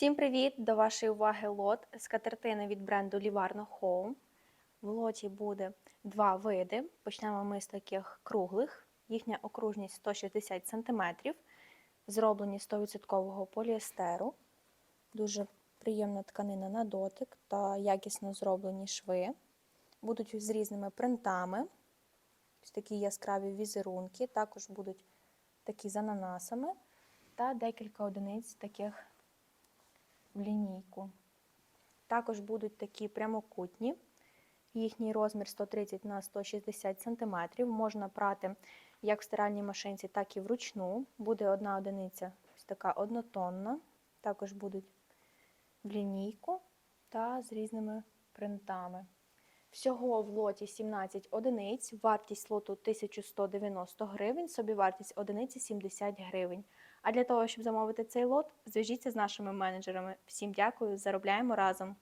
Всім привіт! До вашої уваги лот з катертини від бренду Livarno Home. В лоті буде два види. Почнемо ми з таких круглих. Їхня окружність 160 см. Зроблені 100% поліестеру. Дуже приємна тканина на дотик та якісно зроблені шви. Будуть з різними принтами. Ось такі яскраві візерунки. Також будуть такі з ананасами та декілька одиниць таких в лінійку. Також будуть такі прямокутні. Їхній розмір 130 на 160 см. Можна прати як в стиральній машинці, так і вручну. Буде одна одиниця ось така однотонна. Також будуть в лінійку та з різними принтами. Всього в лоті 17 одиниць, вартість лоту 1190 гривень, собівартість одиниці 70 гривень. А для того, щоб замовити цей лот, зв'яжіться з нашими менеджерами. Всім дякую, заробляємо разом!